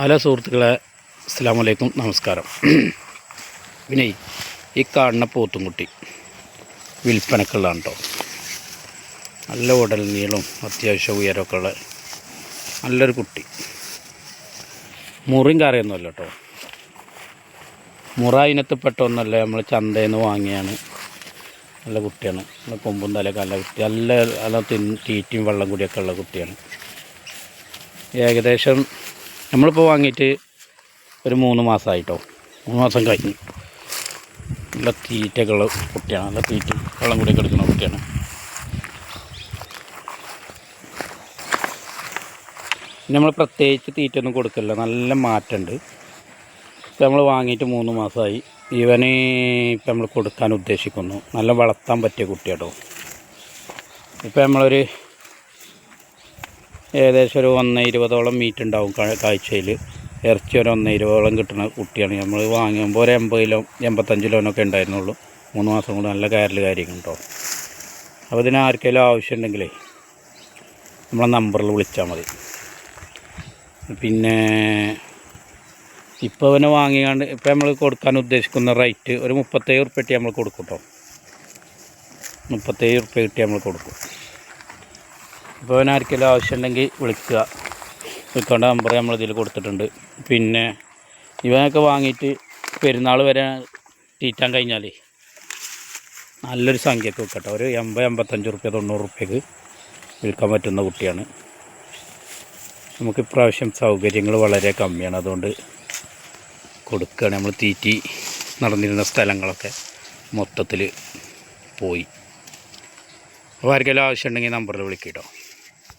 Hello സുഹൃത്തുക്കളെ അസ്സാം വലൈക്കും നമസ്കാരം. പിന്നെ ഈ കാണുന്ന പോത്തുംകുട്ടി വിൽപ്പനക്കുള്ളതാണ് കേട്ടോ നല്ല ഉടൽ നീളും അത്യാവശ്യം ഉയരമൊക്കെ ഉള്ള നല്ലൊരു കുട്ടി. മുറിയും കറിയൊന്നുമല്ല കേട്ടോ. മുറ ഇനത്തിൽ പെട്ടൊന്നല്ല നമ്മൾ ചന്തയിൽ നിന്ന് വാങ്ങിയാണ്. നല്ല കുട്ടിയാണ്. നല്ല കൊമ്പും തലയൊക്കെ നല്ല കുട്ടി. നല്ല നല്ല തീറ്റയും വെള്ളം കൂടിയൊക്കെ ഉള്ള കുട്ടിയാണ്. ഏകദേശം നമ്മളിപ്പോൾ വാങ്ങിയിട്ട് ഒരു മൂന്ന് മാസമായിട്ടോ മൂന്ന് മാസം കഴിഞ്ഞു. നല്ല തീറ്റകൾ കുട്ടിയാണ്. നല്ല തീറ്റ വെള്ളം കൂടിയൊക്കെ എടുക്കുന്ന കുട്ടിയാണ്. നമ്മൾ പ്രത്യേകിച്ച് തീറ്റയൊന്നും കൊടുക്കില്ല നല്ല മാറ്റമുണ്ട് ഇപ്പം നമ്മൾ വാങ്ങിയിട്ട് മൂന്ന് മാസമായി ഇവന് ഇപ്പം നമ്മൾ കൊടുക്കാൻ ഉദ്ദേശിക്കുന്നു. നല്ല വളർത്താൻ പറ്റിയ കുട്ടിയാട്ടോ. ഇപ്പം നമ്മളൊരു ഏകദേശം ഒരു ഒന്ന് ഇരുപതോളം മീറ്റ് ഉണ്ടാവും കാഴ്ചയിൽ ഇറച്ചി ഒരു ഒന്ന് ഇരുപതോളം കിട്ടുന്ന കുട്ടിയാണ്. നമ്മൾ വാങ്ങുമ്പോൾ ഒരു എൺപത് കിലോ എൺപത്തഞ്ച് കിലോനൊക്കെ ഉണ്ടായിരുന്നുള്ളൂ. മൂന്ന് മാസം കൊണ്ട് നല്ല കയറൽ കാര്യങ്ങൾ കേട്ടോ അപ്പോൾ ഇതിന് ആർക്കെങ്കിലും ആവശ്യമുണ്ടെങ്കിലേ നമ്മളെ നമ്പറിൽ വിളിച്ചാൽ മതി. പിന്നെ ഇപ്പോൾ അവനെ വാങ്ങിയാണ്ട് ഇപ്പോൾ നമ്മൾ കൊടുക്കാൻ ഉദ്ദേശിക്കുന്ന റേറ്റ് ഒരു മുപ്പത്തേഴ് ഉറുപ്പ്യ നമ്മൾ കൊടുക്കും കേട്ടോ മുപ്പത്തേഴ് ഉറുപ്പ്യ കിട്ടി നമ്മൾ കൊടുക്കും. ഇപ്പോൾ അവന് ആർക്കെങ്കിലും ആവശ്യമുണ്ടെങ്കിൽ വിളിക്കുക. വിൽക്കേണ്ട നമ്പർ നമ്മൾ ഇതിൽ കൊടുത്തിട്ടുണ്ട്. പിന്നെ ഇവനൊക്കെ വാങ്ങിയിട്ട് പെരുന്നാൾ വരെ തീറ്റാൻ കഴിഞ്ഞാൽ നല്ലൊരു സംഖ്യക്ക് വിൽക്കട്ടെ. ഒരു എൺപത് എൺപത്തഞ്ച് റുപ്യ തൊണ്ണൂറ് റുപ്യക്ക് വിൽക്കാൻ പറ്റുന്ന കുട്ടിയാണ്. നമുക്ക് ഇപ്രാവശ്യം സൗകര്യങ്ങൾ വളരെ കമ്മിയാണ്. അതുകൊണ്ട് കൊടുക്കുകയാണ് നമ്മൾ തീറ്റി നടന്നിരുന്ന സ്ഥലങ്ങളൊക്കെ മൊത്തത്തിൽ പോയി. അപ്പോൾ ആർക്കെല്ലാം ആവശ്യമുണ്ടെങ്കിൽ നമ്പറിൽ വിളിക്കുക കേട്ടോ.